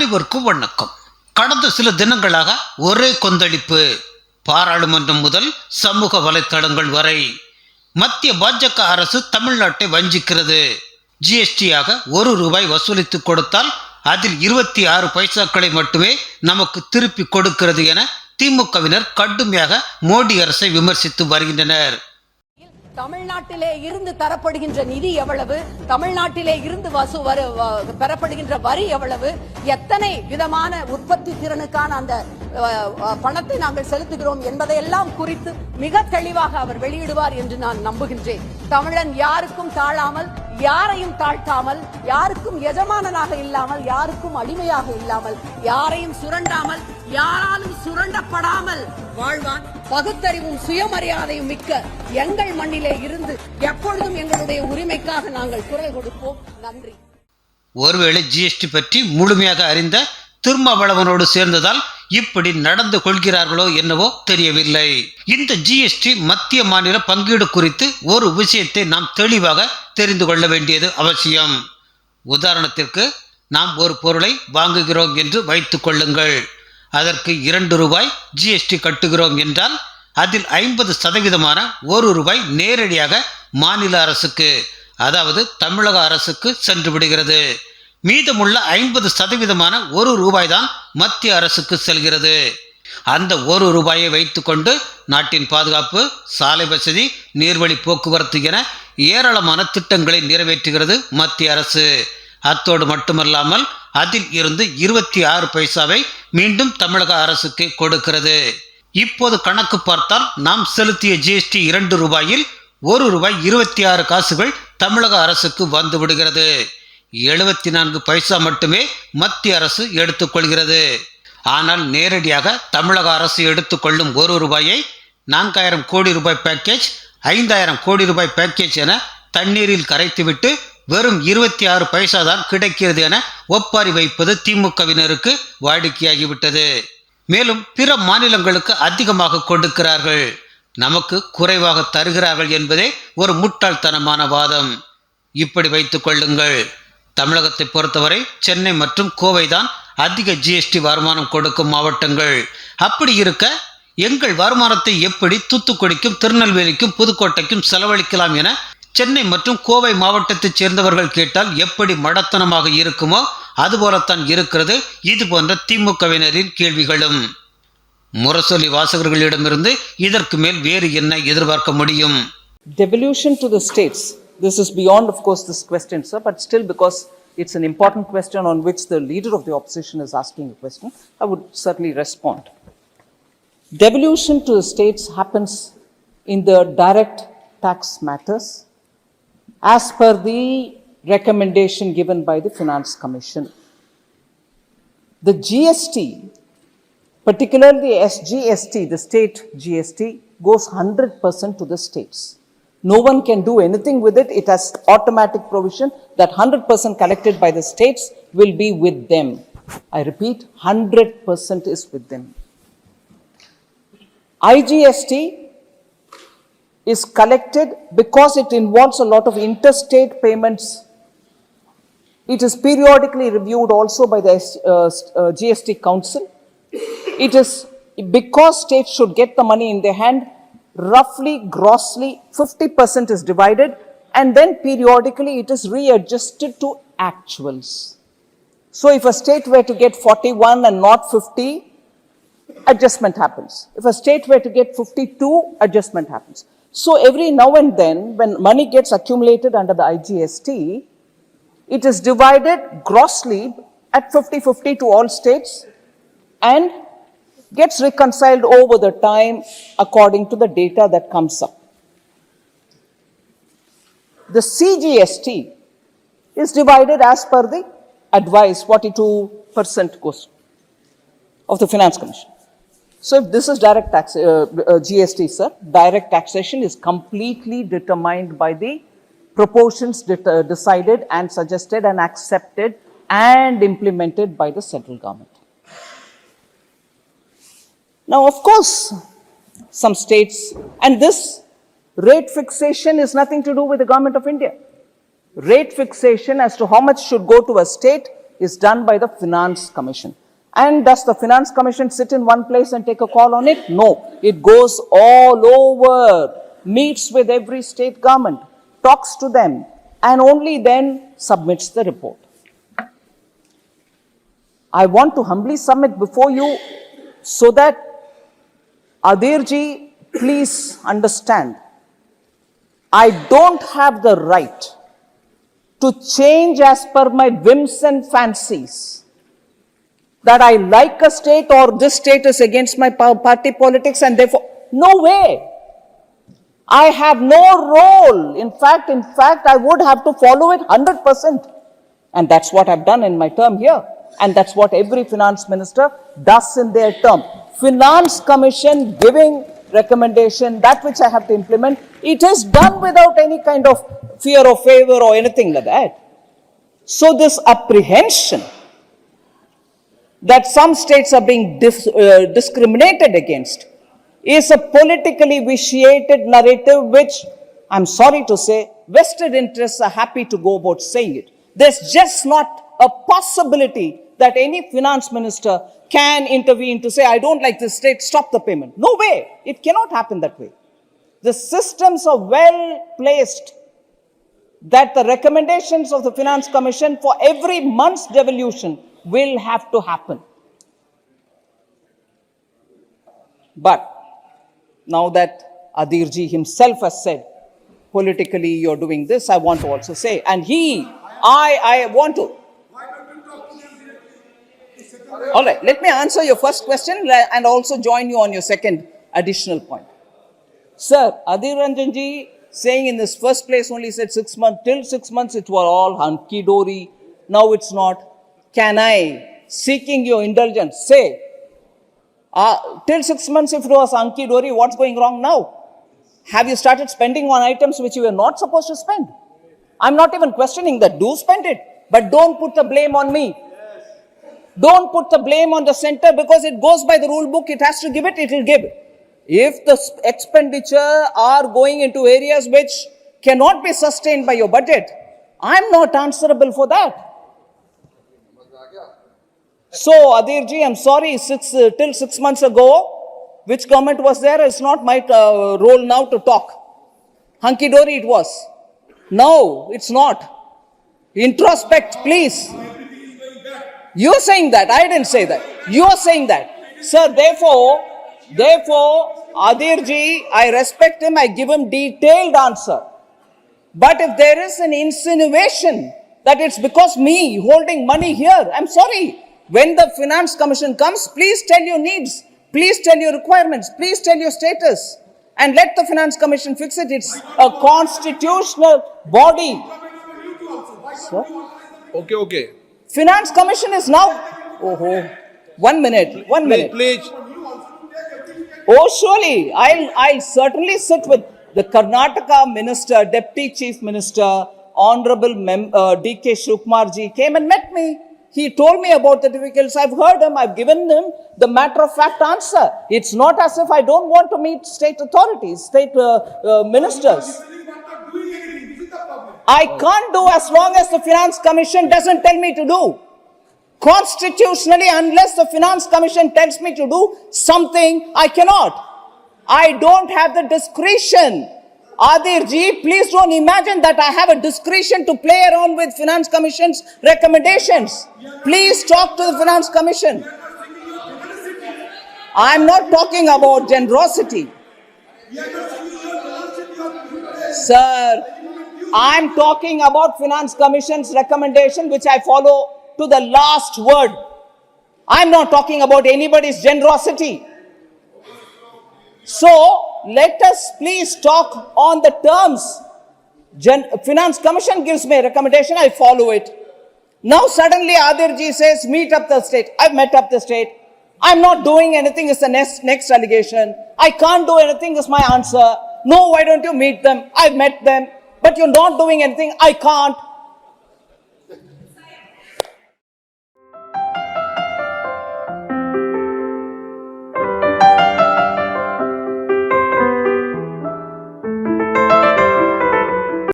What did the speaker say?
அனைவருக்கும் வணக்கம் கடந்த சில தினங்களாக ஒரே கொந்தளிப்பு. பாராளுமன்றம் முதல் சமூக வலைத்தளங்கள் வரை மத்திய பாஜக அரசு தமிழ்நாட்டை வஞ்சிக்கிறது. ஜிஎஸ்டியாக ஒரு ரூபாய் வசூலித்து கொடுத்தால் அதில் இருபத்தி ஆறு பைசாக்களை மட்டுமே நமக்கு திருப்பி கொடுக்கிறது என திமுகவினர் கடுமையாக மோடி அரசை விமர்சித்து வருகின்றனர். தமிழ்நாட்டிலே இருந்து தரப்படுகின்ற நிதி எவ்வளவு? தமிழ்நாட்டிலே இருந்து வசூ பெறப்படுகின்ற வரி எவ்வளவு? எத்தனை விதமான உற்பத்தி திறனுக்கான அந்த பணத்தை நாங்கள் செலுத்துகிறோம் என்பதையெல்லாம் குறித்து மிக தெளிவாக அவர் வெளியிடுவார் என்று நான் நம்புகின்றேன். தமிழன் யாருக்கும் தாழாமல் யாரையும் தாழ்த்தாமல் யாருக்கும் எஜமானனாக இல்லாமல் யாருக்கும் அடிமையாக இல்லாமல் யாரையும் சுரண்டாமல் யாராலும் சுரண்டப்படாமல் வாழ்வான். பகுத்தறிவும் சுயமரியாதையும் மிக்க எங்கள் மண்ணிலே இருந்து எப்பொழுதும் எங்களுடைய உரிமைக்காக நாங்கள் குரல் கொடுப்போம். நன்றி. ஒருவேளை ஜிஎஸ்டி பற்றி முழுமையாக அறிந்த திருமாவளவனோடு சேர்ந்ததால் இப்படி நடந்து கொள்கிறார்களோ என்னவோ தெரியவில்லை. இந்த ஜிஎஸ்டி மத்திய மாநில பங்கீடு குறித்து ஒரு விஷயத்தை நாம் தெளிவாக தெரிந்து கொள்ள வேண்டியது அவசியம். உதாரணத்திற்கு நாம் ஒரு பொருளை வாங்குகிறோம் என்று வைத்துக் கொள்ளுங்கள். அதற்கு இரண்டு ரூபாய் ஜிஎஸ்டி கட்டுகிறோம் என்றால் அதில் ஐம்பது சதவீதமான ஒரு ரூபாய் நேரடியாக மாநில அரசுக்கு அதாவது தமிழக அரசுக்கு சென்று விடுகிறது. மீதமுள்ள ஐம்பது சதவீதமான ஒரு ரூபாய் தான் மத்திய அரசுக்கு செல்கிறது. அந்த ஒரு ரூபாயை வைத்துக்கொண்டு நாட்டின் பாதுகாப்பு சாலை வசதி நீர்வழி போக்குவரத்து என ஏராளமான திட்டங்களை நிறைவேற்றுகிறது மத்திய அரசு. அத்தோடு மட்டுமல்லாமல் அதில் இருந்து இருபத்தி ஆறு பைசாவை மீண்டும் தமிழக அரசுக்கு கொடுக்கிறது. இப்போது கணக்கு பார்த்தால் நாம் செலுத்திய ஜிஎஸ்டி இரண்டு ரூபாயில் ஒரு ரூபாய் இருபத்தி ஆறு காசுகள் தமிழக அரசுக்கு வந்து விடுகிறது. எழுபத்தி நான்கு பைசா மட்டுமே மத்திய அரசு எடுத்துக்கொள்கிறது. ஆனால் நேரடியாக தமிழக அரசு எடுத்துக்கொள்ளும் ஒரு ரூபாயை நான்காயிரம் கோடி ரூபாய் பேக்கேஜ் ஐந்தாயிரம் கோடி ரூபாய் பேக்கேஜ் என தண்ணீரில் கரைத்துவிட்டு வெறும் இருபத்தி ஆறு பைசா தான் கிடைக்கிறது என ஒப்பாரி வைப்பது திமுகவினருக்கு வாடிக்கையாகிவிட்டது. மேலும் பிற மாநிலங்களுக்கு அதிகமாக கொடுக்கிறார்கள். நமக்கு குறைவாக தருகிறார்கள் என்பதே ஒரு முட்டாள்தனமான வாதம். இப்படி வைத்துக் கொள்ளுங்கள். தமிழகத்தை பொறுத்தவரை சென்னை மற்றும் கோவை தான் அதிக ஜிஎஸ்டி வருமானம் கொடுக்கும் மாவட்டங்கள். அப்படி இருக்க எங்கள் வருமானத்தை எப்படி தூத்துக்குடிக்கும் திருநெல்வேலிக்கும் புதுக்கோட்டைக்கும் செலவழிக்கலாம் என சென்னை மற்றும் கோவை மாவட்டத்தைச் சேர்ந்தவர்கள் கேட்டால் எப்படி மடத்தனமாக இருக்குமோ அதுபோலத்தான் இருக்கிறது. இது போன்ற திமுகவினரின் கேள்விகளும். முரசொலி வாசகர்களிடமிருந்து இதற்கு மேல் வேறு என்ன எதிர்பார்க்க முடியும்? Devolution to the states. This is beyond, of course, this question, sir, but still because it's an important question on which the leader of the opposition is asking a question, I would certainly respond. Devolution to the states happens in the direct tax matters as per the recommendation given by the Finance Commission. The GST, particularly SGST, the state GST, goes 100% to the states. No one can do anything with it. It has automatic provision that 100% collected by the states will be with them. I repeat, 100% is with them. IGST is collected because it involves a lot of interstate payments it is periodically reviewed also by the uh, uh, GST Council. It is because states should get the money in their hand, roughly, grossly, 50% is divided, and then periodically it is readjusted to actuals. So if a state were to get 41 and not 50, adjustment happens. If a state were to get 52, adjustment happens. So every now and then, when money gets accumulated under the IGST, it is divided grossly at 50 50 to all states and gets reconciled over the time according to the data that comes up. The CGST is divided as per the advice 42% goes of the Finance Commission. So if this is direct tax, uh, uh, GST, sir, direct taxation is completely determined by the proportions uh, decided and suggested and accepted and implemented by the central government. Now, of course, some states, and this rate fixation is nothing to do with the government of India. Rate fixation as to how much should go to a state is done by the Finance Commission. And does the Finance Commission sit in one place and take a call on it? No. It goes all over, meets with every state government, talks to them, and only then submits the report. I want to humbly submit before you so that Adirji, please understand, I don't have the right to change as per my whims and fancies. That I like a state or this state is against my party politics and therefore, no way. I have no role. In fact, in fact, I would have to follow it 100%. And that's what I've done in my term here. And that's what every finance minister does in their term. Finance Commission giving recommendation, that which I have to implement, it is done without any kind of fear or favor or anything like that. So this apprehension that some states are being dis- uh, discriminated against is a politically vitiated narrative which, I'm sorry to say, vested interests are happy to go about saying it. There's just not a possibility that any finance minister can intervene to say, I don't like this state, stop the payment. No way. It cannot happen that way. The systems are well placed that the recommendations of the Finance Commission for every month's devolution will have to happen. But now that Adirji himself has said, politically you're doing this, I want to also say, and he, I, I want to. All right, let me answer your first question and also join you on your second additional point. Sir, Adir Ranjanji saying in this first place only said six months, till six months it was all hunky dory, now it's not. Can I, seeking your indulgence, say, uh, till six months if it was hunky dory, what's going wrong now? Have you started spending on items which you were not supposed to spend? I'm not even questioning that. Do spend it, but don't put the blame on me. Don't put the blame on the center because it goes by the rule book. It has to give it, it will give. If the expenditure are going into areas which cannot be sustained by your budget, I'm not answerable for that. So, Adirji, I'm sorry, six, uh, till six months ago, which government was there, it's not my uh, role now to talk. Hunky dory it was. No, it's not. Introspect, please. You're saying that. I didn't say that. You're saying that. Sir, therefore, therefore, Adirji, I respect him. I give him detailed answer. But if there is an insinuation that it's because me holding money here, I'm sorry. When the finance commission comes, please tell your needs. Please tell your requirements. Please tell your status. And let the finance commission fix it. It's a constitutional body. Sir? Okay, okay. Finance Commission is now. Oh, oh. one minute, one minute. please. Oh, surely, I'll, I'll certainly sit with the Karnataka Minister, Deputy Chief Minister, Honorable Mem, uh, D.K. Shukmarji came and met me. He told me about the difficulties. I've heard him. I've given him the matter of fact answer. It's not as if I don't want to meet state authorities, state uh, uh, ministers. I can't do as long as the Finance Commission doesn't tell me to do. Constitutionally, unless the Finance Commission tells me to do something, I cannot. I don't have the discretion. Adir ji, please don't imagine that I have a discretion to play around with Finance Commission's recommendations. Please talk to the Finance Commission. I'm not talking about generosity. Sir, I'm talking about Finance Commission's recommendation, which I follow to the last word. I'm not talking about anybody's generosity. So, let us please talk on the terms. Gen- Finance Commission gives me a recommendation, I follow it. Now suddenly Adirji says, meet up the state. I've met up the state. I'm not doing anything is the next, next allegation. I can't do anything is my answer. No, why don't you meet them? I've met them. But you're not doing anything. I can't.